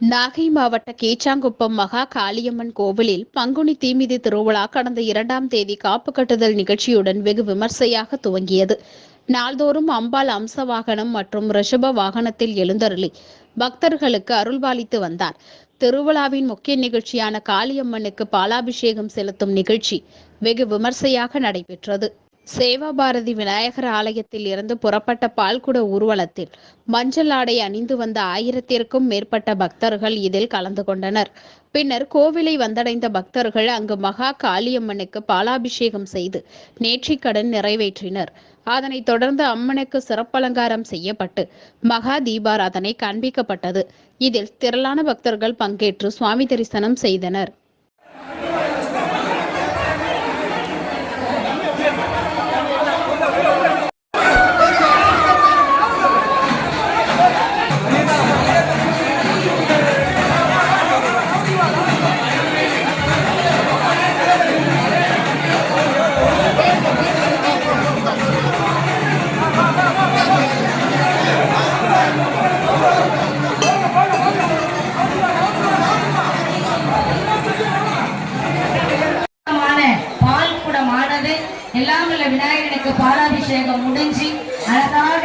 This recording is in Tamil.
நாகை மாவட்ட கீச்சாங்குப்பம் மகா காளியம்மன் கோவிலில் பங்குனி தீமிதி திருவிழா கடந்த இரண்டாம் தேதி காப்பு கட்டுதல் நிகழ்ச்சியுடன் வெகு விமர்சையாக துவங்கியது. நாள்தோறும் அம்பாள் அம்ச வாகனம் மற்றும் ரிஷப வாகனத்தில் எழுந்தருளி பக்தர்களுக்கு அருள்பாலித்து வந்தார். திருவிழாவின் முக்கிய நிகழ்ச்சியான காளியம்மனுக்கு பாலாபிஷேகம் செலுத்தும் நிகழ்ச்சி வெகு விமர்சையாக நடைபெற்றது. சேவாபாரதி விநாயகர் ஆலயத்தில் இருந்து புறப்பட்ட பால்குட ஊர்வலத்தில் மஞ்சள் ஆடை அணிந்து வந்த ஆயிரத்திற்கும் மேற்பட்ட பக்தர்கள் இதில் கலந்து கொண்டனர். பின்னர் கோவிலை வந்தடைந்த பக்தர்கள் அங்கு மகா காளியம்மனுக்கு பாலாபிஷேகம் செய்து நேற்றிக்கடன் நிறைவேற்றினர். அதனைத் தொடர்ந்து அம்மனுக்கு சிறப்பலங்காரம் செய்யப்பட்டு மகா தீபாராதனை காண்பிக்கப்பட்டது. இதில் திரளான பக்தர்கள் பங்கேற்று சுவாமி தரிசனம் செய்தனர். எல்லாம் உள்ள விநாயகனுக்கு பாலாபிஷேகம் முடிஞ்சு அழகாக